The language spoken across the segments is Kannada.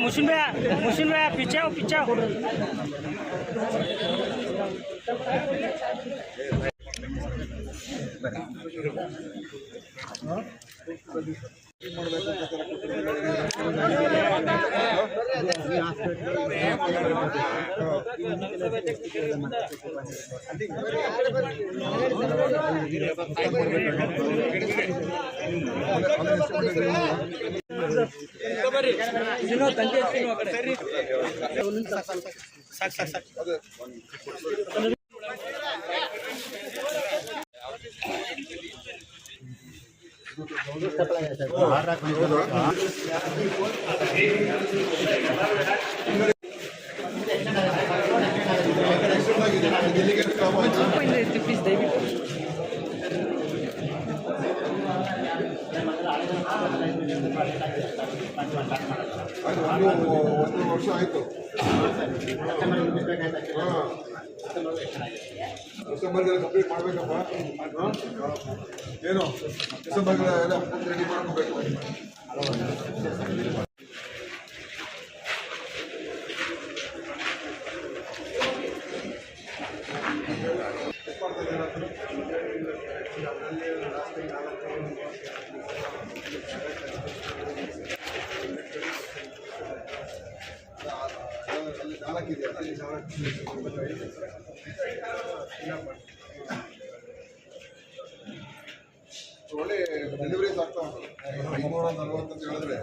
ಮುಸಿನ್ ಭಯ ಮುಸಿನ್ ಭಯ ಪಿಚ್ಚಾವ್ ಪಿಚ್ಚಾವ್ ಬರ್ರಿ ಸಾಕು ಸಾಕು ಸಾಕು ಒಂದು ಒಂದು ವರ್ಷ ಆಯಿತು ಡಿಸೆಂಬರ್ಗೆಲ್ಲ ಕಂಪ್ಲೀಟ್ ಮಾಡಬೇಕಪ್ಪ ಏನು ಡಿಸೆಂಬರ್ಗೆಲ್ಲ ಎಲ್ಲ ರೆಡಿ ಮಾಡ್ಕೋಬೇಕು ಒಳ್ಳೆ ಡೆಲಿವರೀಸ್ ಆಗ್ತಾ ಉಂಟು. ಐನೂರ ಅಂತ ಹೇಳಿದ್ರೆ,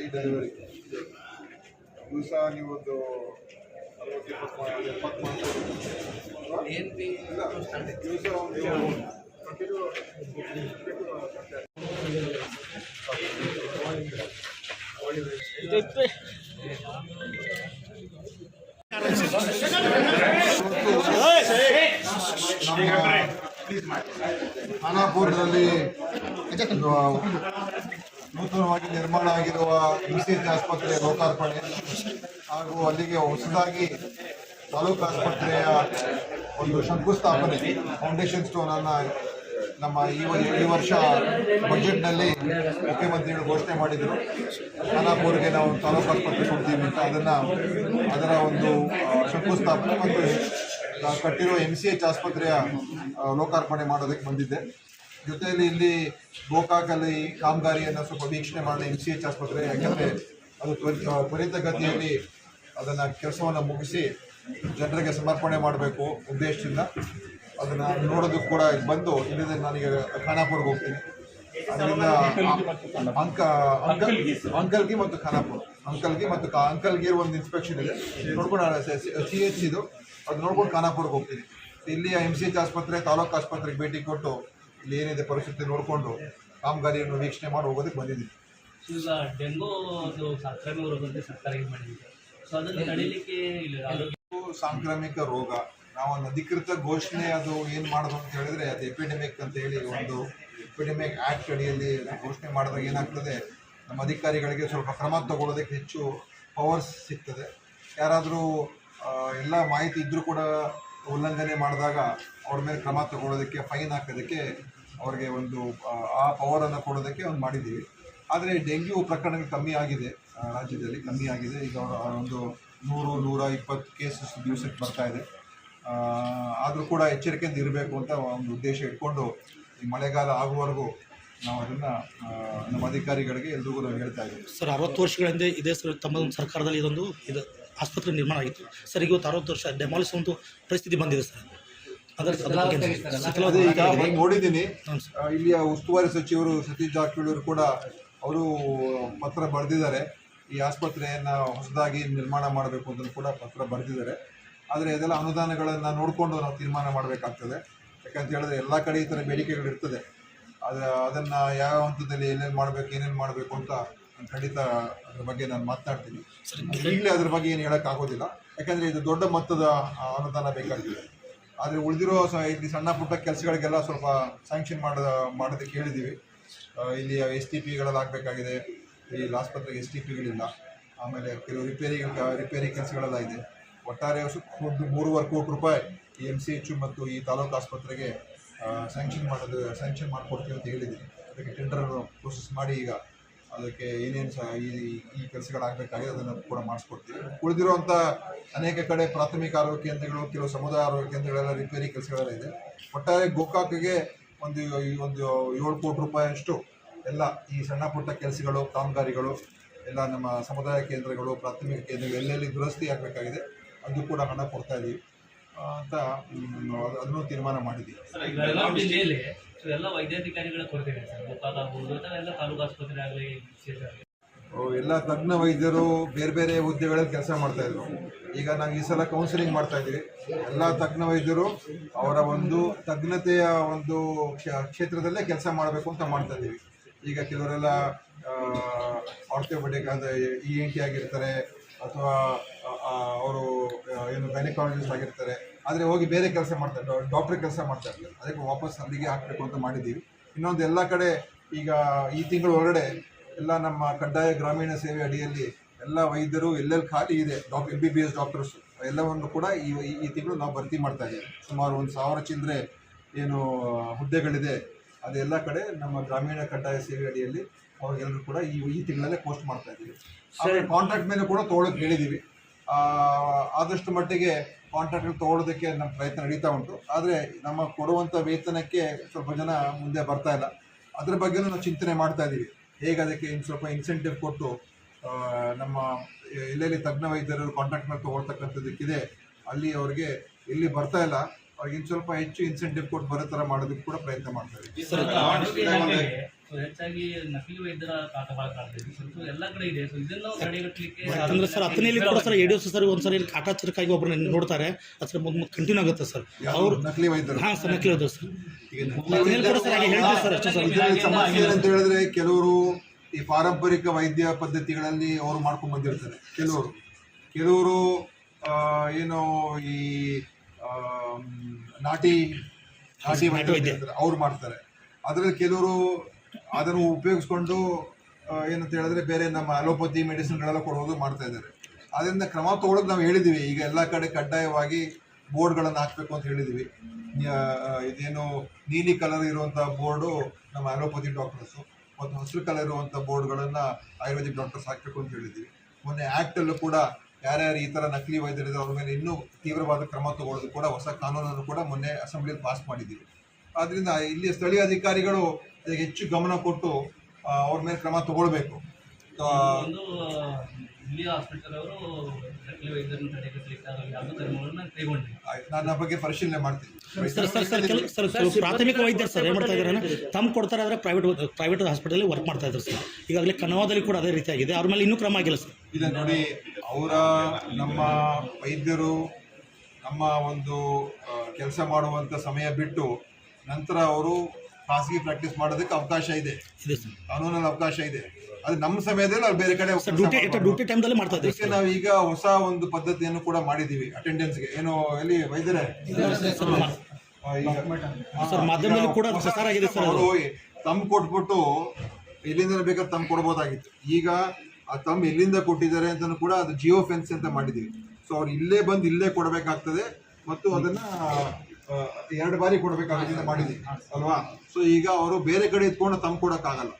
ಈ ಡೆಲಿವರಿ ದಿವಸ ನೀವೊಂದು ಅರವತ್ತು ಎಪ್ಪತ್ತು ಮಾಡಿ ಎಪ್ಪತ್ತು ಮಾಡ್ತೀವಿ ದಿವಸ ಒಂದು ಖಾನಾಪುರದಲ್ಲಿ ನೂತನವಾಗಿ ನಿರ್ಮಾಣ ಆಗಿರುವ ಇಸಿಎಚ್ ಆಸ್ಪತ್ರೆ ಲೋಕಾರ್ಪಣೆ. ಹಾಗೂ ಅಲ್ಲಿಗೆ ಹೊಸದಾಗಿ ತಾಲೂಕು ಆಸ್ಪತ್ರೆಯ ಒಂದು ಶಂಕುಸ್ಥಾಪನೆ ಫೌಂಡೇಶನ್ ಸ್ಟೋನ್ ಅನ್ನ ನಮ್ಮ ಈ ಈ ವರ್ಷ ಬಜೆಟ್ನಲ್ಲಿ ಮುಖ್ಯಮಂತ್ರಿಗಳು ಘೋಷಣೆ ಮಾಡಿದರು. ಖಾನಾಪುರ್ಗೆ ನಾವು ತಾಲೂಕು ಆಸ್ಪತ್ರೆ ಕೊಡ್ತೀವಿ ಅಂತ ಅದನ್ನು, ಅದರ ಒಂದು ಶಂಕುಸ್ಥಾಪನೆ ಮತ್ತು ನಾವು ಕಟ್ಟಿರೋ ಎಂ ಸಿ ಎಚ್ ಆಸ್ಪತ್ರೆಯ ಲೋಕಾರ್ಪಣೆ ಮಾಡೋದಕ್ಕೆ ಬಂದಿದ್ದೆ. ಜೊತೆಯಲ್ಲಿ ಇಲ್ಲಿ ಗೋಕಾಕಲ್ಲಿ ಕಾಮಗಾರಿಯನ್ನು ಸ್ವಲ್ಪ ವೀಕ್ಷಣೆ ಮಾಡಿದ ಎಂ ಸಿ ಎಚ್ ಆಸ್ಪತ್ರೆ, ಯಾಕೆಂದರೆ ಅದು ತ್ವರಿತ ತ್ವರಿತಗತಿಯಲ್ಲಿ ಅದನ್ನು ಕೆಲಸವನ್ನು ಮುಗಿಸಿ ಜನರಿಗೆ ಸಮರ್ಪಣೆ ಮಾಡಬೇಕು ಉದ್ದೇಶದಿಂದ. ಅದನ್ನು ನೋಡೋದಕ್ಕೆ ಕೂಡ ಬಂದು ಇಲ್ಲದೆ, ನನಗೆ ಖಾನಾಪುರ್ಗೆ ಹೋಗ್ತೀನಿ. ಅದರಿಂದ ಅಂಕ ಅಂಕಲ್ ಅಂಕಲ್ಗೆ ಮತ್ತು ಖಾನಾಪುರ. ಅಂಕಲ್ಗೆ ಮತ್ತು ಅಂಕಲ್ಗೆ ಒಂದು ಇನ್ಸ್ಪೆಕ್ಷನ್ ಇದೆ. ನೋಡ್ಕೊಂಡು ಸಿ ಎಚ್ ಇದು. ಅದು ನೋಡ್ಕೊಂಡು ಖಾನಾಪುರಕ್ಕೆ ಹೋಗ್ತೀನಿ. ಇಲ್ಲಿ ಎಂ ಸಿ ಎಚ್ ಆಸ್ಪತ್ರೆ ತಾಲೂಕು ಆಸ್ಪತ್ರೆಗೆ ಭೇಟಿ ಕೊಟ್ಟು ಇಲ್ಲಿ ಏನಿದೆ ಪರಿಸ್ಥಿತಿ ನೋಡಿಕೊಂಡು ಕಾಮಗಾರಿಯನ್ನು ವೀಕ್ಷಣೆ ಮಾಡಿ ಹೋಗೋದಕ್ಕೆ ಬಂದಿದ್ದೀನಿ. ಈಗ ಸಾಂಕ್ರಾಮಿಕ ರೋಗ ಸರ್ಕಾರ ಇದು ಮಾಡಿದೆ. ಸೊ ಅದನ್ನು ತಡೀಲಿಕ್ಕೆ ಇಲ್ಲ ಆರೋಗ್ಯ ಸಾಂಕ್ರಾಮಿಕ ರೋಗ ನಾವು ಒಂದು ಅಧಿಕೃತ ಘೋಷಣೆ ಅದು ಏನು ಮಾಡೋದು ಅಂತ ಹೇಳಿದ್ರೆ ಅದು ಎಪಿಡೆಮಿಕ್ ಅಂತ ಹೇಳಿ ಒಂದು ಎಪಿಡೆಮಿಕ್ ಆ್ಯಕ್ಟ್ ಅಡಿಯಲ್ಲಿ ಘೋಷಣೆ ಮಾಡಿದಾಗ ಏನಾಗ್ತದೆ ನಮ್ಮ ಅಧಿಕಾರಿಗಳಿಗೆ ಸ್ವಲ್ಪ ಕ್ರಮ ತಗೊಳ್ಳೋದಕ್ಕೆ ಹೆಚ್ಚು ಪವರ್ಸ್ ಸಿಗ್ತದೆ. ಯಾರಾದರೂ ಎಲ್ಲ ಮಾಹಿತಿ ಇದ್ದರೂ ಕೂಡ ಉಲ್ಲಂಘನೆ ಮಾಡಿದಾಗ ಅವ್ರ ಮೇಲೆ ಕ್ರಮ ತಗೊಳ್ಳೋದಕ್ಕೆ ಫೈನ್ ಹಾಕೋದಕ್ಕೆ ಅವ್ರಿಗೆ ಒಂದು ಆ, ಪವರ್ ಪವರನ್ನು ಕೊಡೋದಕ್ಕೆ ಒಂದು ಮಾಡಿದ್ದೀವಿ. ಆದರೆ ಡೆಂಗ್ಯೂ ಪ್ರಕರಣಗಳು ಕಮ್ಮಿ ಆಗಿದೆ ರಾಜ್ಯದಲ್ಲಿ ಕಮ್ಮಿ ಆಗಿದೆ. ಈಗ ಅವರ ಒಂದು ನೂರು ನೂರ ಇಪ್ಪತ್ತು ಕೇಸಸ್ ದಿವಸಕ್ಕೆ ಬರ್ತಾ ಇದೆ. ಆದರೂ ಕೂಡ ಎಚ್ಚರಿಕೆಯಿಂದ ಇರಬೇಕು ಅಂತ ಒಂದು ಉದ್ದೇಶ ಇಟ್ಕೊಂಡು ಈ ಮಳೆಗಾಲ ಆಗುವವರೆಗೂ ನಾವು ಅದನ್ನು ನಮ್ಮ ಅಧಿಕಾರಿಗಳಿಗೆ ಎಲ್ರಿಗೂ ನಾವು ಹೇಳ್ತಾ ಇದ್ದೀವಿ. ಸರ್ ಅರವತ್ತು ವರ್ಷಗಳ ಹಿಂದೆ ಇದೇ ಸರ್ ತಮ್ಮ ಸರ್ಕಾರದಲ್ಲಿ ಇದೊಂದು ಇದು ಆಸ್ಪತ್ರೆ ನಿರ್ಮಾಣ ಆಗಿತ್ತು. ಸರ್ ಇವತ್ತು ಅರವತ್ತು ವರ್ಷ ಡೆಮಾಲಿಸ್ ಒಂದು ಪರಿಸ್ಥಿತಿ ಬಂದಿದೆ ಸರ್. ಅದೇ ಈಗ ನೋಡಿದ್ದೀನಿ. ಇಲ್ಲಿಯ ಉಸ್ತುವಾರಿ ಸಚಿವರು ಸತೀಶ್ ಜಾರಕಿಹೊಳಿ ಅವರು ಕೂಡ ಅವರು ಪತ್ರ ಬರೆದಿದ್ದಾರೆ. ಈ ಆಸ್ಪತ್ರೆಯನ್ನು ಹೊಸದಾಗಿ ನಿರ್ಮಾಣ ಮಾಡಬೇಕು ಅಂತ ಕೂಡ ಪತ್ರ ಬರೆದಿದ್ದಾರೆ. ಆದರೆ ಇದೆಲ್ಲ ಅನುದಾನಗಳನ್ನು ನೋಡಿಕೊಂಡು ನಾವು ತೀರ್ಮಾನ ಮಾಡಬೇಕಾಗ್ತದೆ. ಯಾಕಂತ ಹೇಳಿದ್ರೆ ಎಲ್ಲ ಕಡೆ ಈ ಥರ ಬೇಡಿಕೆಗಳು ಇರ್ತದೆ ಅದು ಅದನ್ನು ಯಾವ ಹಂತದಲ್ಲಿ ಏನೇನು ಮಾಡಬೇಕು ಏನೇನು ಮಾಡಬೇಕು ಅಂತ ಖಂಡಿತ ಅದ್ರ ಬಗ್ಗೆ ನಾನು ಮಾತನಾಡ್ತೀನಿ. ಈಗಲೇ ಅದ್ರ ಬಗ್ಗೆ ಏನು ಹೇಳೋಕ್ಕಾಗೋದಿಲ್ಲ ಯಾಕಂದರೆ ಇದು ದೊಡ್ಡ ಮೊತ್ತದ ಅನುದಾನ ಬೇಕಾಗ್ತದೆ. ಆದರೆ ಉಳಿದಿರೋ ಇಲ್ಲಿ ಸಣ್ಣ ಪುಟ್ಟ ಕೆಲಸಗಳಿಗೆಲ್ಲ ಸ್ವಲ್ಪ ಸ್ಯಾಂಕ್ಷನ್ ಮಾಡ ಮಾಡೋದಕ್ಕೆ ಹೇಳಿದ್ದೀವಿ ಇಲ್ಲಿ ಎಸ್ ಟಿ ಪಿಗಳೆಲ್ಲ ಆಗಬೇಕಾಗಿದೆ. ಇಲ್ಲಿ ಆಸ್ಪತ್ರೆಗೆ ಎಸ್ ಟಿ ಪಿಗಳಿಲ್ಲ ಆಮೇಲೆ ಕೆಲವು ರಿಪೇರಿ ರಿಪೇರಿ ಕೆಲಸಗಳೆಲ್ಲ ಇದೆ ಒಟ್ಟಾರೆ ಒಂದು ಮೂರುವರೆ ಕೋಟಿ ರೂಪಾಯಿ ಈ ಎಂ ಸಿ ಎಚ್ ಮತ್ತು ಈ ತಾಲೂಕು ಆಸ್ಪತ್ರೆಗೆ ಸ್ಯಾಂಕ್ಷನ್ ಮಾಡೋದು ಸ್ಯಾಂಕ್ಷನ್ ಮಾಡಿಕೊಡ್ತೀವಿ ಅಂತ ಹೇಳಿದ್ದೀನಿ ಅದಕ್ಕೆ ಟೆಂಡರ್ ಪ್ರೋಸೆಸ್ ಮಾಡಿ ಈಗ ಅದಕ್ಕೆ ಏನೇನು ಸಹ ಈ ಈ ಕೆಲಸಗಳಾಗಬೇಕಾಗಿದೆ ಅದನ್ನು ಕೂಡ ಮಾಡಿಸ್ಕೊಡ್ತೀವಿ. ಉಳಿದಿರುವಂಥ ಅನೇಕ ಕಡೆ ಪ್ರಾಥಮಿಕ ಆರೋಗ್ಯ ಕೇಂದ್ರಗಳು, ಕೆಲವು ಸಮುದಾಯ ಆರೋಗ್ಯ ಕೇಂದ್ರಗಳೆಲ್ಲ ರಿಪೇರಿ ಕೆಲಸಗಳೆಲ್ಲ ಇದೆ. ಒಟ್ಟಾರೆ ಗೋಕಾಕ್ಗೆ ಒಂದು ಈ ಒಂದು ಏಳು ಕೋಟಿ ರೂಪಾಯಿಯಷ್ಟು ಎಲ್ಲ ಈ ಸಣ್ಣ ಪುಟ್ಟ ಕೆಲಸಗಳು, ಕಾಮಗಾರಿಗಳು, ಎಲ್ಲ ನಮ್ಮ ಸಮುದಾಯ ಕೇಂದ್ರಗಳು, ಪ್ರಾಥಮಿಕ ಕೇಂದ್ರಗಳು ಎಲ್ಲೆಲ್ಲಿ ದುರಸ್ತಿ ಆಗಬೇಕಾಗಿದೆ, ಅದು ಕೂಡ ಹಣ ಕೊಡ್ತಾ ಇದ್ದೀವಿ ಅಂತ ಅದನ್ನು ತೀರ್ಮಾನ ಮಾಡಿದ್ದೀವಿ ಎಲ್ಲ ವೈದ್ಯಾಧಿಕಾರಿಗಳ ಕೊರತೆ ಇದೆ ಸರ್ ಗೋಕಾಕ್ ಆಗ್ಬೋದು ಅಥವಾ ಎಲ್ಲ ತಾಲೂಕು ಆಸ್ಪತ್ರೆ ಆಗಲಿ ಆಗಲಿ ಅವು ಎಲ್ಲ ತಜ್ಞ ವೈದ್ಯರು ಬೇರೆ ಬೇರೆ ಹುದ್ದೆಗಳಲ್ಲಿ ಕೆಲಸ ಮಾಡ್ತಾ ಇದ್ರು ಈಗ ನಾವು ಈ ಸಲ ಕೌನ್ಸಿಲಿಂಗ್ ಮಾಡ್ತಾ ಇದ್ದೀವಿ ಎಲ್ಲ ತಜ್ಞ ವೈದ್ಯರು ಅವರ ಒಂದು ತಜ್ಞತೆಯ ಒಂದು ಕ್ಷೇತ್ರದಲ್ಲೇ ಕೆಲಸ ಮಾಡಬೇಕು ಅಂತ ಮಾಡ್ತಾ ಇದ್ದೀವಿ ಈಗ ಕೆಲವರೆಲ್ಲ ಆರ್ಥೋಪೆಡಿಕ್ ಅಂದರೆ ಇ ಎನ್ ಟಿ ಆಗಿರ್ತಾರೆ ಅಥವಾ ಗೈನಕಾಲಜಿಸ್ಟ್ ಆಗಿರ್ತಾರೆ ಆದರೆ ಹೋಗಿ ಬೇರೆ ಕೆಲಸ ಮಾಡ್ತಾರೆ ಡಾಕ್ಟ್ರ್ ಕೆಲಸ ಮಾಡ್ತಾ ಇರ್ತಾರೆ ಅದಕ್ಕೆ ವಾಪಸ್ ಅಲ್ಲಿಗೆ ಹಾಕಬೇಕು ಅಂತ ಮಾಡಿದ್ದೀವಿ. ಇನ್ನೊಂದು ಎಲ್ಲ ಕಡೆ ಈಗ ಈ ತಿಂಗಳು ಹೊರಗಡೆ ಎಲ್ಲ ನಮ್ಮ ಕಡ್ಡಾಯ ಗ್ರಾಮೀಣ ಸೇವೆ ಅಡಿಯಲ್ಲಿ ಎಲ್ಲ ವೈದ್ಯರು ಎಲ್ಲೆಲ್ಲಿ ಖಾಲಿ ಇದೆ dock M B B S doctors ಎಲ್ಲವನ್ನು ಕೂಡ ಈ ಈ- ತಿಂಗಳು ನಾವು ಭರ್ತಿ ಮಾಡ್ತಾ ಇದ್ದೀವಿ. ಸುಮಾರು ಒಂದು ಸಾವಿರ ಚಿಲ್ಲರೆ ಏನು ಹುದ್ದೆಗಳಿದೆ. ಅದೆಲ್ಲ ಕಡೆ ನಮ್ಮ ಗ್ರಾಮೀಣ ಕಡ್ಡಾಯ ಸೇವೆ ಅಡಿಯಲ್ಲಿ ಅವ್ರಿಗೆಲ್ಲರೂ ಕೂಡ ಈ ಈ ತಿಂಗಳಲ್ಲೇ ಪೋಸ್ಟ್ ಮಾಡ್ತಾ ಇದ್ದೀವಿ. ಕಾಂಟ್ರಾಕ್ಟ್ ಮೇಲೆ ಕೂಡ ತೊಗೊಳಕ್ಕೆ ಹೇಳಿದ್ದೀವಿ. ಆದಷ್ಟು ಮಟ್ಟಿಗೆ ಕಾಂಟ್ರಾಕ್ಟ್ ತಗೊಳ್ಳೋದಕ್ಕೆ ನಮ್ಮ ಪ್ರಯತ್ನ ನಡೀತಾ ಉಂಟು. ಆದರೆ ನಮ್ಮ ಕೊಡುವಂಥ ವೇತನಕ್ಕೆ ಸ್ವಲ್ಪ ಜನ ಮುಂದೆ ಬರ್ತಾ ಇಲ್ಲ. ಅದ್ರ ಬಗ್ಗೆನೂ ನಾವು ಚಿಂತನೆ ಮಾಡ್ತಾ ಇದ್ದೀವಿ ಹೇಗೆ ಅದಕ್ಕೆ ಇನ್ನು ಸ್ವಲ್ಪ ಇನ್ಸೆಂಟಿವ್ ಕೊಟ್ಟು ನಮ್ಮ ಎಲ್ಲೆಲ್ಲಿ ತಜ್ಞ ವೈದ್ಯರು ಕಾಂಟ್ರಾಕ್ಟ್ ಮೇಲೆ ತೊಗೊಳ್ತಕ್ಕಂಥದ್ದಕ್ಕಿದೆ, ಅಲ್ಲಿ ಅವರಿಗೆ ಎಲ್ಲಿ ಬರ್ತಾ ಇಲ್ಲ ಅವ್ರಿಗೆ ಇನ್ನು ಸ್ವಲ್ಪ ಹೆಚ್ಚು ಇನ್ಸೆಂಟಿವ್ ಕೊಟ್ಟು ಬರೋ ಥರ ಮಾಡೋದಕ್ಕೆ ಕೂಡ ಪ್ರಯತ್ನ ಮಾಡ್ತಾ ಇದ್ದೀವಿ ಸೊ ಹೆಚ್ಚಾಗಿ ನಕಲಿ ವೈದ್ಯರ ಕಾಟ ಬಹಳ ಕಾಡ್ತಿದೆ ಸೊ ಎಲ್ಲ ಕಡೆ ಇದೆ. ಸೊ ಇದನ್ನು ತಡೆಗಟ್ಟಲಿಕ್ಕೆ ಯಾಕಂದ್ರೆ ಸರ್ ಹತ್ತನೇಲಿ ಕೂಡ ಸರ್ ಒಂದ್ಸರಿ ಒಬ್ಬರನ್ನ ನೋಡ್ತಾರೆ. ಅದ್ರ ಕಂಟಿನ್ಯೂ ಆಗುತ್ತೆ ಸರ್ ಅವ್ರು ನಕಲಿ ವೈದ್ಯರು. ಹಾಂ ಸರ್ ನಕಲಿ ಸರ್ ಈಗ ಹತ್ತನೇಲಿ ಕೂಡ ಸರ್ ಹಾಗೆ ಹೇಳ್ತೀವಿ ಸರ್ ಅಷ್ಟೇ ಸರ್ ಇದರಲ್ಲಿ ಸಮಸ್ಯೆ ಏನಂತ ಹೇಳಿದ್ರೆ ಕೆಲವರು ಈ ಪಾರಂಪರಿಕ ವೈದ್ಯ ಪದ್ಧತಿಗಳಲ್ಲಿ ಅವರು ಮಾಡ್ಕೊಂಡು ಬಂದಿರ್ತಾರೆ. ಕೆಲವರು. ಕೆಲವರು ಏನು ಈ ನಾಟಿ ನಾಟಿ ವೈದ್ಯ. ಅವ್ರು ಮಾಡ್ತಾರೆ. ಅದರಲ್ಲಿ ಕೆಲವರು ಅದನ್ನು ಉಪಯೋಗಿಸ್ಕೊಂಡು ಏನಂತ ಹೇಳಿದ್ರೆ ಬೇರೆ ನಮ್ಮ ಅಲೋಪತಿ ಮೆಡಿಸಿನ್ಗಳೆಲ್ಲ ಕೊಡೋದು ಮಾಡ್ತಾ ಇದ್ದಾರೆ. ಅದರಿಂದ ಕ್ರಮ ತಗೊಳ್ಳೋದು ನಾವು ಹೇಳಿದ್ದೀವಿ. ಈಗ ಎಲ್ಲ ಕಡೆ ಕಡ್ಡಾಯವಾಗಿ ಬೋರ್ಡ್ಗಳನ್ನು ಹಾಕಬೇಕು ಅಂತ ಹೇಳಿದ್ದೀವಿ. ಇದೇನು ನೀಲಿ ಕಲರ್ ಇರುವಂಥ ಬೋರ್ಡು ನಮ್ಮ ಅಲೋಪತಿ ಡಾಕ್ಟರ್ಸು ಮತ್ತು ಹಸಿರು ಕಲರ್ ಇರುವಂಥ ಬೋರ್ಡ್ಗಳನ್ನು ಆಯುರ್ವೇದಿಕ್ ಡಾಕ್ಟರ್ಸ್ ಹಾಕಬೇಕು ಅಂತ ಹೇಳಿದ್ದೀವಿ. ಮೊನ್ನೆ ಆ್ಯಕ್ಟಲ್ಲೂ ಕೂಡ ಯಾರ್ಯಾರು ಈ ಥರ ನಕಲಿ ವೈದ್ಯರಿದ್ದಾರೆ, ಅವ್ರ ಮೇಲೆ ಇನ್ನೂ ತೀವ್ರವಾದ ಕ್ರಮ ತಗೊಳ್ಳೋದು ಕೂಡ, ಹೊಸ ಕಾನೂನನ್ನು ಕೂಡ ಮೊನ್ನೆ ಅಸೆಂಬ್ಲಿಯಲ್ಲಿ ಪಾಸ್ ಮಾಡಿದ್ದೀವಿ. ಆದ್ದರಿಂದ ಇಲ್ಲಿ ಸ್ಥಳೀಯ ಅಧಿಕಾರಿಗಳು ಇದಕ್ಕೆ ಹೆಚ್ಚು ಗಮನ ಕೊಟ್ಟು ಅವ್ರ ಮೇಲೆ ಕ್ರಮ ತಗೊಳ್ಬೇಕು. ನನ್ನ ಬಗ್ಗೆ ಪರಿಶೀಲನೆ ಮಾಡ್ತೀನಿ. ಸರ್ ಸರ್ ಸರ್ ಕೆಲ ಸರ್ ಪ್ರಾಥಮಿಕ ವೈದ್ಯರು ಸರ್ ಏನು ಮಾಡ್ತಾ ಇದ್ದಾರೆ ತಮ್ಮ ಕೊಡ್ತಾರೆ ಆದರೆ ಪ್ರೈವೇಟ್ ಪ್ರೈವೇಟ್ ಹಾಸ್ಪಿಟಲ್ ವರ್ಕ್ ಮಾಡ್ತಾ ಇದ್ದಾರೆ ಸರ್. ಈಗಾಗಲೇ ಕನವಾದಲ್ಲಿ ಕೂಡ ಅದೇ ರೀತಿ ಆಗಿದೆ. ಅವ್ರ ಮೇಲೆ ಇನ್ನೂ ಕ್ರಮ ಆಗಿಲ್ಲ ಸರ್. ಇಲ್ಲ ನೋಡಿ ಅವರ ನಮ್ಮ ವೈದ್ಯರು ನಮ್ಮ ಒಂದು ಕೆಲಸ ಮಾಡುವಂಥ ಸಮಯ ಬಿಟ್ಟು ನಂತರ ಅವರು ಖಾಸಗಿ ಪ್ರಾಕ್ಟೀಸ್ ಮಾಡೋದಕ್ಕೆ ಅವಕಾಶ ಇದೆ. ಕಾನೂನಲ್ಲಿ ಅವಕಾಶ ಇದೆ. ಅದು ನಮ್ಮ ಸಮಯದಲ್ಲಿ ಅವ್ರು ಬೇರೆ ಕಡೆ ಡ್ಯೂಟಿ ಟೈಮ್ದಲ್ಲಿ ಮಾಡ್ತಾ ಅದಕ್ಕೆ ನಾವು ಈಗ ಹೊಸ ಒಂದು ಪದ್ಧತಿಯನ್ನು ಕೂಡ ಮಾಡಿದ್ದೀವಿ ಅಟೆಂಡೆನ್ಸ್ಗೆ ಏನು ಎಲ್ಲಿ ವೈದ್ಯರೇ? ತಮ್. ಅವರು ತಮ್ಮ ಕೊಟ್ಬಿಟ್ಟು ಎಲ್ಲಿಂದ ಬೇಕಾದ್ರೆ ತಮ್ಮ ಕೊಡ್ಬೋದಾಗಿತ್ತು. ಈಗ ಆ ತಮ್ಮ ಎಲ್ಲಿಂದ ಕೊಟ್ಟಿದ್ದಾರೆ ಅಂತ ಕೂಡ ಅದು ಜಿಯೋ ಫೆನ್ಸ್ ಅಂತ ಮಾಡಿದ್ದೀವಿ. ಸೊ ಅವ್ರು ಇಲ್ಲೇ ಬಂದು ಇಲ್ಲೇ ಕೊಡಬೇಕಾಗ್ತದೆ ಮತ್ತು ಅದನ್ನ ಎರಡು ಬಾರಿ ಕೊಡಬೇಕಾಗುತ್ತೆ ಅಂತ ಮಾಡಿದ್ದೀವಿ, ಅಲ್ವಾ? ಸೊ ಈಗ ಅವರು ಬೇರೆ ಕಡೆ ಇದ್ಕೊಂಡು ತಮ್ಮ ಕೊಡೋಕ್ಕಾಗಲ್ಲ.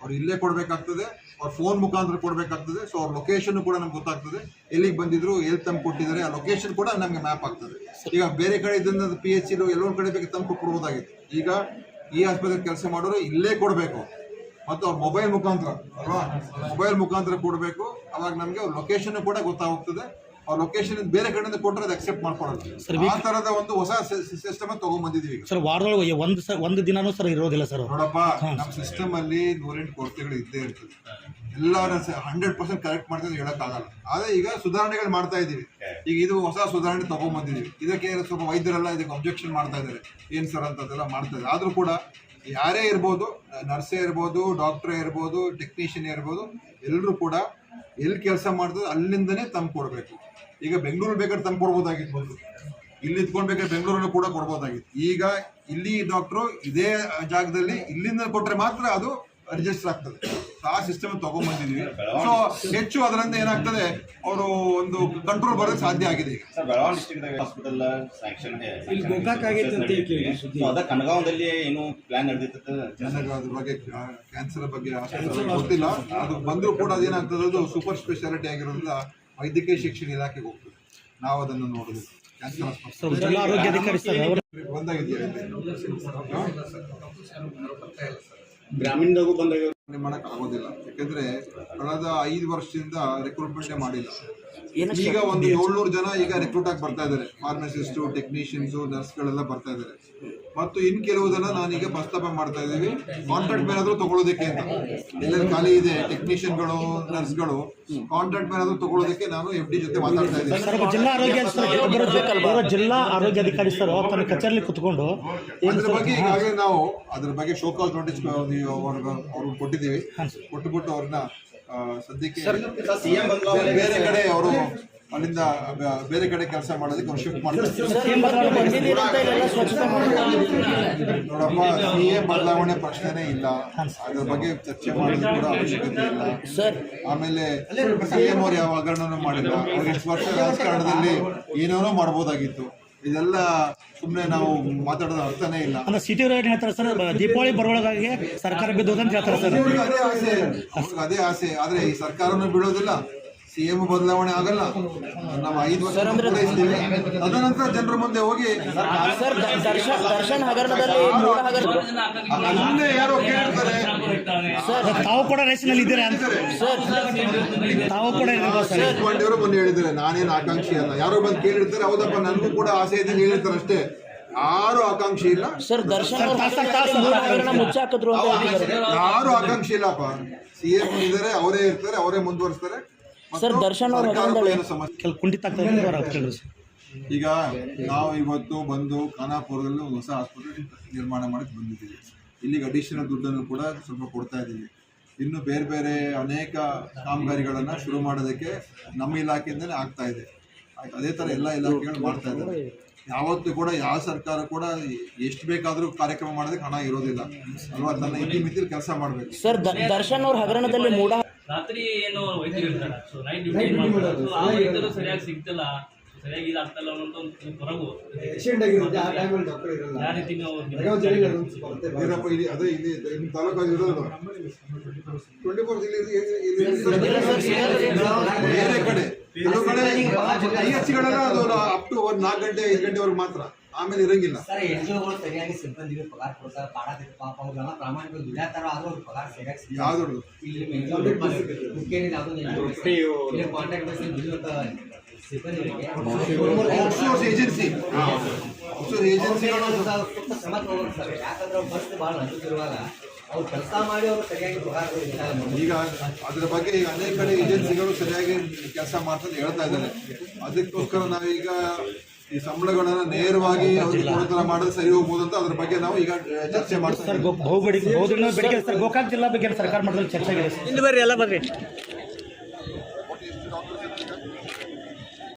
ಅವ್ರು ಇಲ್ಲೇ ಕೊಡಬೇಕಾಗ್ತದೆ, ಅವ್ರ ಫೋನ್ ಮುಖಾಂತರ ಕೊಡಬೇಕಾಗ್ತದೆ ಸೊ ಅವ್ರ ಲೊಕೇಶನ್ ಕೂಡ ನಮ್ಗೆ ಗೊತ್ತಾಗ್ತದೆ. ಎಲ್ಲಿಗೆ ಬಂದಿದ್ರು, ಎಲ್ಲಿ ತಂದು ಕೊಟ್ಟಿದ್ದಾರೆ, ಆ ಲೊಕೇಶನ್ ಕೂಡ ನಮಗೆ ಮ್ಯಾಪ್ ಆಗ್ತದೆ. ಈಗ ಬೇರೆ ಕಡೆ ಇದನ್ನ ಪಿ ಎಚ್ ಇರೋ ಎಲ್ಲೊಂದು ಕಡೆ ಬೇಕು ತಮ್ಮ ಕೊಡ್ಬೋದಾಗಿತ್ತು. ಈಗ ಈ ಆಸ್ಪತ್ರೆ ಕೆಲಸ ಮಾಡೋರು ಇಲ್ಲೇ ಕೊಡಬೇಕು. ಮತ್ತು ಅವ್ರ ಮೊಬೈಲ್ ಮುಖಾಂತರ, ಅಲ್ವಾ? ಮೊಬೈಲ್ ಮುಖಾಂತರ ಕೊಡಬೇಕು. ಅವಾಗ ನಮಗೆ ಅವ್ರ ಲೊಕೇಶನ್ ಕೂಡ ಗೊತ್ತಾಗ್ತದೆ. ಅವ್ರ ಲೊಕೇಶನ್ ಬೇರೆ ಕಡೆಯಿಂದ ಕೊಟ್ಟರೆ ಅದು ಅಕ್ಸೆಪ್ಟ್ ಸರ್ ಆ ತರದ ಒಂದು ಹೊಸ ಸಿಸ್ಟಮ್ ಈಗ. ಸರ್ ವಾರದೊಳಗೆ ಒಂದು ಒಂದು ದಿನಾನೂ ಸರ್ ಇರೋದಿಲ್ಲ ಸರ್ ನೋಡಪ್ಪ ನಮ್ಮ ಸಿಸ್ಟಮ್ ಅಲ್ಲಿ ನೂರೆಂಟು ಕೊರತೆಗಳು ಇದ್ದೇ ಇರ್ತದೆ. ಎಲ್ಲ ಹಂಡ್ರೆಡ್ ಪರ್ಸೆಂಟ್ ಕರೆಕ್ಟ್ ಮಾಡ್ತಾರೆ ಹೇಳಕ್ಕಾಗಲ್ಲ. ಆದ್ರೆ ಈಗ ಸುಧಾರಣೆಗಳು ಮಾಡ್ತಾ ಇದೀವಿ ಈಗ ಇದು ಹೊಸ ಸುಧಾರಣೆ ತಗೊಂಡ್ಬಂದಿದೀವಿ ಇದಕ್ಕೆ ಸ್ವಲ್ಪ ವೈದ್ಯರೆಲ್ಲ ಇದಕ್ಕೆ ಅಬ್ಜೆಕ್ಷನ್ ಮಾಡ್ತಾ ಇದ್ದಾರೆ. ಏನ್ ಸರ್ ಅಂತದೆಲ್ಲ ಮಾಡ್ತಾ ಇದ್ದಾರೆ. ಆದ್ರೂ ಕೂಡ ಯಾರೇ ಇರ್ಬೋದು ನರ್ಸೇ ಇರ್ಬೋದು ಡಾಕ್ಟ್ರೇ ಇರ್ಬೋದು ಟೆಕ್ನಿಷಿಯನ್ ಇರ್ಬೋದು ಎಲ್ಲರೂ ಕೂಡ ಎಲ್ಲಿ ಕೆಲಸ ಮಾಡಿದ್ರೆ ಅಲ್ಲಿಂದನೇ ತಂದು ಕೊಡಬೇಕು. ಈಗ ಬೆಂಗಳೂರು ಬೇಕಾದ್ರೆ ತಂದು ಕೊಡ್ಬೋದಾಗಿತ್ತು ಮೊದಲು ಇಲ್ಲಿ ಇದ್ಕೊಂಡು ಬೇಕಾದ್ರೆ ಬೆಂಗಳೂರನ್ನು ಕೂಡ ಕೊಡ್ಬೋದಾಗಿತ್ತು. ಈಗ ಇಲ್ಲಿ ಡಾಕ್ಟ್ರು ಇದೇ ಜಾಗದಲ್ಲಿ ಇಲ್ಲಿಂದ ಕೊಟ್ಟರೆ ಮಾತ್ರ ಅದು ರಿಜಿಸ್ಟರ್ ಆಗ್ತದೆ. ಆ ಸಿಸ್ಟಮ್ ತಗೊಂಡ್ಬಂದಿದ್ವಿ ಸೊ ಹೆಚ್ಚು ಅದರಿಂದ ಏನಾಗ್ತದೆ ಅವರು ಒಂದು ಕಂಟ್ರೋಲ್ ಬರೋದು ಸಾಧ್ಯ ಆಗಿದೆ ಈಗ. Sir Belagavi district hospital sanction ಇಲ್ಲಿ ಗೋಕಾಕ್ ಆಗಿತ್ತು ಅಂತ ಅದ ಕನಗಾಂವದಲ್ಲಿ ಏನು ಪ್ಲಾನ್ ನಡೆದಿತ್ತು ನನಗೆ ಅದ್ರ ಬಗ್ಗೆ ಕ್ಯಾನ್ಸರ್ ಬಗ್ಗೆ ಗೊತ್ತಿಲ್ಲ. ಅದು ಬಂದರೂ ಕೂಡ ಅದೇನಾಗ್ತದೆ ಅದು ಸೂಪರ್ ಸ್ಪೆಷಾಲಿಟಿ ಆಗಿರೋದ್ರಿಂದ ವೈದ್ಯಕೀಯ ಶಿಕ್ಷಣ ಇಲಾಖೆಗೆ ಹೋಗ್ತದೆ. ನಾವು ಅದನ್ನು ನೋಡೋದು. ಬಂದಾಗಿದೆಯಾ ಗ್ರಾಮೀಣದಾಗೂ ಬಂದಾಗ ಮಾಡಕ್ ಆಗೋದಿಲ್ಲ. ಯಾಕಂದ್ರೆ ಕಳೆದ ಐದು ವರ್ಷದಿಂದ ರಿಕ್ರೂಟ್ಮೆಂಟೇ ಮಾಡಿಲ್ಲ. ಈಗ ಒಂದು ಏಳ್ನೂರು ಜನ ಈಗ ರಿಕ್ರೂಟ್ ಆಗಿ ಬರ್ತಾ ಇದ್ದಾರೆ ಫಾರ್ಮಸಿಸ್ಟ್ ಟೆಕ್ನಿಷಿಯನ್ಸ್ ನರ್ಸ್ ಗಳೆಲ್ಲ ಬರ್ತಾ ಇದ್ದಾರೆ ಮತ್ತು ಇನ್ ಕೆಲವು ಜನ ನಾನೀಗ ಪ್ರಸ್ತಾಪ ಮಾಡ್ತಾ ಇದ್ದೀವಿ. ಕಾಂಟ್ರಾಕ್ಟ್ ಮೇಲಾದ್ರೂ ತಗೊಳ್ಳೋದಕ್ಕೆ ಅಂತ. ಎಲ್ಲ ಖಾಲಿ ಇದೆ. ಟೆಕ್ನಿಷಿಯನ್ಗಳು ನರ್ಸ್ಗಳು ಕಾಂಟ್ರಾಕ್ಟ್ ಮೇಲಾದ್ರೂ ತಗೊಳ್ಳೋದಕ್ಕೆ ನಾನು ಎಫ್ ಡಿ ಜೊತೆ ಮಾತಾಡ್ತಾ ಇದ್ದೀನಿ. ಜಿಲ್ಲಾ ಆರೋಗ್ಯ ಜಿಲ್ಲಾ ಆರೋಗ್ಯ ಅಧಿಕಾರಿ ಸರ್ ತನ್ನ ಕಚೇರಿಯಲ್ಲಿ ಕುತ್ಕೊಂಡು ಅದ್ರ ಬಗ್ಗೆ ಈಗಾಗಲೇ ನಾವು ಅದ್ರ ಬಗ್ಗೆ ಶೋಕಾಸ್ ನೋಟಿಸ್ ಅವ್ರಿಗೆ ಕೊಟ್ಟಿದ್ದೀವಿ. ಕೊಟ್ಟುಬಿಟ್ಟು ಅವ್ರನ್ನ ಆ, ಸದ್ಯಕ್ಕೆ ಬೇರೆ ಕಡೆ ಅವರು ಅಲ್ಲಿಂದ ಬೇರೆ ಕಡೆ ಕೆಲಸ ಮಾಡೋದಕ್ಕೆ ಅವ್ರು ಶಿಫ್ಟ್ ಮಾಡ್ತಾರೆ. ನೋಡಪ್ಪ ಸಿ ಎ ಬದಲಾವಣೆ ಪ್ರಶ್ನೆನೇ ಇಲ್ಲ. ಅದ್ರ ಬಗ್ಗೆ ಚರ್ಚೆ ಮಾಡೋದು ಕೂಡ ಅವಶ್ಯಕತೆ ಇಲ್ಲ. ಆಮೇಲೆ ಸಿ ಎಂ ಅವ್ರು ಯಾವ ಹಗರಣನೂ ಮಾಡಿಲ್ಲ. ಅವ್ರು ಎಷ್ಟು ವರ್ಷ ರಾಜಕಾರಣದಲ್ಲಿ ಏನೇನೋ ಮಾಡ್ಬೋದಾಗಿತ್ತು. ಇದೆಲ್ಲ ಸುಮ್ಮನೆ ನಾವು ಮಾತಾಡೋದ ಅರ್ಥನೇ ಇಲ್ಲ. ಅಂದ್ರೆ ಸಿಟಿ ರೈಡ್ ಹೇಳ್ತಾರೆ ಸರ್? ದೀಪಾವಳಿ ಬರೋಳಗಾಗಿ ಸರ್ಕಾರ ಬಿದ್ದೋದಂತ ಅಂತ ಹೇಳ್ತಾರೆ ಸರ್. ಆಸೆ. ಅದೇ ಆಸೆ. ಆದ್ರೆ ಈ ಸರ್ಕಾರನೂ ಬಿಡೋದಿಲ್ಲ. ಸಿಎಂ ಬದಲಾವಣೆ ಆಗಲ್ಲ. ನಾವು ಐದು ವರ್ಷ ಪೂರೈಸ್ತೀವಿ. ತದನಂತರ ಜನರ ಮುಂದೆ ಹೋಗಿ ದರ್ಶನ್ ಹಗರಣದಲ್ಲಿ ಮುಂದೆ ಯಾರೋ ಕೇಳ್ತಾರೆ. ಸರ್ ತಾವು ಕೂಡ ರೇಸಿನಲ್ಲಿ ಇದ್ದೀರಾ ತಾವು ಕೂಡ ದೇಶಪಾಂಡೆಯವರು ಬಂದು ಹೇಳಿದ್ದಾರೆ ನಾನೇನು ಆಕಾಂಕ್ಷಿ ಅಲ್ಲ. ಯಾರೋ ಬಂದು ಕೇಳಿರ್ತಾರೆ ಹೌದಪ್ಪ ನನಗೂ ಕೂಡ ಆಸೆ ಇದೆ ಹೇಳಿರ್ತಾರೆ ಅಷ್ಟೇ. ಯಾರು ಆಕಾಂಕ್ಷಿ ಇಲ್ಲ. ಸರ್ ದರ್ಶನ್ ಅವ್ರ ಹಗರಣದಲ್ಲಿ ಮುಚ್ಚಾಕಿದ್ರು ಅಂತ ಹೇಳಿದ್ದಾರೆ. ಯಾರು ಆಕಾಂಕ್ಷಿ ಇಲ್ಲಪ್ಪ. ಸಿ ಎಂ ಇದ್ದಾರೆ ಅವರೇ ಇರ್ತಾರೆ ಅವರೇ ಮುಂದುವರಿಸ್ತಾರೆ. ಸರ್, ದರ್ಶನ್ ಕುಂಠಿತ ಈಗ ನಾವು ಇವತ್ತು ಬಂದು ಖಾನಾಪುರದಲ್ಲಿ ಒಂದು ಹೊಸ ಆಸ್ಪತ್ರೆ ನಿರ್ಮಾಣ ಮಾಡಕ್ಕೆ ಬಂದಿದ್ದೀವಿ. ಇಲ್ಲಿಗೆ ಅಡಿಷನಲ್ ದುಡ್ಡನ್ನು ಕೂಡ ಸ್ವಲ್ಪ ಕೊಡ್ತಾ ಇದ್ದೀವಿ. ಇನ್ನು ಬೇರೆ ಬೇರೆ ಅನೇಕ ಕಾಮಗಾರಿಗಳನ್ನು ಶುರು ಮಾಡೋದಕ್ಕೆ ನಮ್ಮ ಇಲಾಖೆಯಿಂದಲೇ ಆಗ್ತಾ ಇದೆ. ಅದೇ ಥರ ಎಲ್ಲ ಇಲಾಖೆಗಳು ಮಾಡ್ತಾ ಇದ್ದಾರೆ. ಯಾವತ್ತೂ ಕೂಡ ಯಾವ ಸರ್ಕಾರ ಕೂಡ ಎಷ್ಟು ಬೇಕಾದರೂ ಕಾರ್ಯಕ್ರಮ ಮಾಡೋದಕ್ಕೆ ಹಣ ಇರೋದಿಲ್ಲ. ಅಲ್ವಾ? ತನ್ನ ಇತಿಮಿತಿಲಿ ಕೆಲಸ ಮಾಡಬೇಕು. ಸರ್ ದರ್ಶನ್ ಅವ್ರ ಹಗರಣದಲ್ಲಿ ಮೂಢ ರಾತ್ರಿ ಏನು ವೈದ್ಯರು ಇರ್ತಾರೆ ಸೊ ನೈಟ್ ಡ್ಯೂಟಿ ಮಾಡ್ತಾರೆ ಸೊ ಆ ವೈದ್ಯರು ಸರಿಯಾಗಿ ಸಿಗ್ತಿಲ್ಲ ಸರಿಯಾಗಿ ಇದಾಗ್ತಲ್ಲ ಅನ್ನೋಂಥ ಒಂದು ಕೊರಗು ಯಾವ ರೀತಿ ನಾವು ಬೆಳಗಾವಿ ಜಿಲ್ಲೆಗೆ ಅದೊಂದು ಬರುತ್ತೆ. ವೀರಪ್ಪ ಇಲ್ಲಿ ಅದೇ ಇಲ್ಲಿ ನಿಮ್ಮ ತಾಲೂಕು ಇರೋದು ಟ್ವೆಂಟಿ ಫೋರ್ ಇಲ್ಲಿ ಇಲ್ಲಿ- ಇಲ್ಲಿ ಬೇರೆ ಕಡೆ ಕೆಲವು ಕಡೆ ಐ ಅದು ಅಪ್ ಟು ಒಂದು ನಾಲ್ಕು ಗಂಟೆ ಐದು ಗಂಟೆವರೆಗೆ ಮಾತ್ರ ಆಮೇಲೆ ಇರಂಗಿಲ್ಲ. ಸರ್ ಎನ್ಜಿಒಗಳು ಸರಿಯಾಗಿ ಸಿಬ್ಬಂದಿಗೆ ಪಗಾರ ಕೊಡ್ತಾರೆ ಕಾಡಾತಿತ್ತು ಪಾಪ ಅವ್ರೆಲ್ಲ ಪ್ರಾಮಾಣಿಕ ದುಡಿಯಾತಾರ ಆದ್ರೂ ಅವ್ರ ಪಗಾರ ಸರಿಯಾಗಿ. ಯಾವ್ದು ಇಲ್ಲಿ ಮುಖ್ಯವಾಗಿ ಯಾವುದೋ ಇಲ್ಲಿ ಕಾಂಟ್ರಾಕ್ಟ್ ಬೇಸ್ ದುಡಿಯುವಂತ ಸಿಬ್ಬಂದಿಗಳಿಗೆ ಔಟ್ಸೋರ್ಸ್ ಏಜೆನ್ಸಿ ಔಟ್ಸೋರ್ಸ್ ಏಜೆನ್ಸಿಗಳು ಸರ್. ಯಾಕಂದ್ರೆ ಅವ್ರು ಬಸ್ ಭಾಳ ಅವ್ರು ಕೆಲಸ ಮಾಡಿ ಅವ್ರು ಸರಿಯಾಗಿ ಪಗಾರ. ಈಗ ಅದ್ರ ಬಗ್ಗೆ ಈಗ ಅನೇಕ ಕಡೆ ಏಜೆನ್ಸಿಗಳು ಸರಿಯಾಗಿ ಕೆಲಸ ಮಾಡ್ತಾ ಹೇಳ್ತಾ ಇದ್ದಾರೆ. ಅದಕ್ಕೋಸ್ಕರ ನಾವೀಗ ಈ ಸಂಬಳಗಳನ್ನ ನೇರವಾಗಿ ಅವ್ರಿಗೆ ಕೊಡೋ ಸರಿ ಹೋಗ್ಬೋದು ಅಂತ ಅದ್ರ ಬಗ್ಗೆ ನಾವು ಈಗ ಚರ್ಚೆ ಮಾಡ್ತೀವಿ ಸರ್ ಇದ್ದೀವಿ. ಬಹುದಿನ ಬೇಡಿಕೆ ಸರ್ ಗೋಕಾಕ್ ಜಿಲ್ಲಾ ಬಗ್ಗೆ ಸರ್ಕಾರ ಮಾಡಿದ್ರೆ ಚರ್ಚೆ ಆಗಿದೆ ಇಲ್ಲಿ ಬರ್ರಿ ಎಲ್ಲ ಬರ್ರಿ.